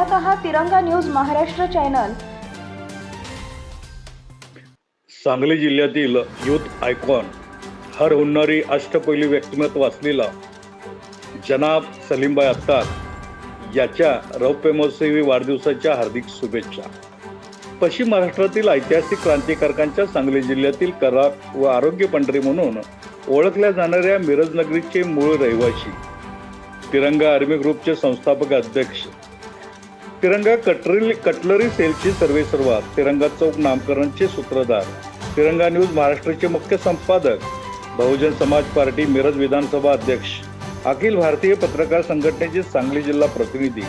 पाहत आहात तिरंगा न्यूज महाराष्ट्र चॅनल. सांगली जिल्ह्यातील युथ आयकॉन हर हुन्नरी अष्टपैली व्यक्तिमत्व असलेला जनाब सलीमबाई अत्तार याच्या रौप्य महोत्सवी वाढदिवसाच्या हार्दिक शुभेच्छा. पश्चिम महाराष्ट्रातील ऐतिहासिक क्रांतिकारकांच्या सांगली जिल्ह्यातील करार व आरोग्य पंढरी म्हणून ओळखल्या जाणाऱ्या मिरज नगरीचे मूळ रहिवासी. तिरंगा आर्मी ग्रुपचे संस्थापक अध्यक्ष तिरंगा कटरी कटलरी सेलची सुरुवात. तिरंगा चौक नामकरणचे सूत्रधार. तिरंगा न्यूज महाराष्ट्राचे मुख्य संपादक. बहुजन समाज पार्टी मिरज विधानसभा अध्यक्ष. अखिल भारतीय पत्रकार संघटनेचे सांगली जिल्हा प्रतिनिधी.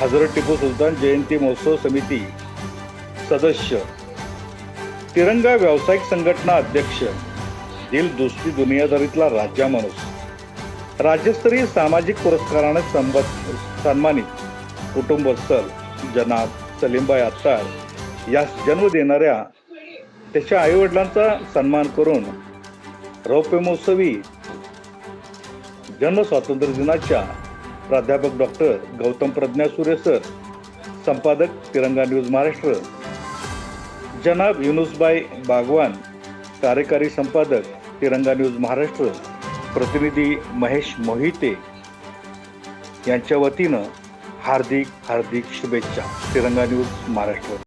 हजरत टिपू सुलतान जयंती महोत्सव समिती सदस्य. तिरंगा व्यावसायिक संघटना अध्यक्ष. दिल दोस्ती दुनियादारीतला राजा माणूस. राज्यस्तरीय सामाजिक पुरस्काराने संबत सन्मानित. कुटुंबस्थल जनाब सलीमबाई अत्तार यास जन्म देणाऱ्या त्याच्या आईवडिलांचा सन्मान करून रौप्य महोत्सवी जन्मस्वातंत्र्य दिनाच्या प्राध्यापक डॉक्टर गौतम प्रज्ञा सुरे सर संपादक तिरंगा न्यूज महाराष्ट्र. जनाब युनुसबाई बागवान कार्यकारी संपादक तिरंगा न्यूज महाराष्ट्र. प्रतिनिधी महेश मोहिते यांच्या वतीनं हार्दिक हार्दिक शुभेच्छा. तिरंगा न्यूज महाराष्ट्र.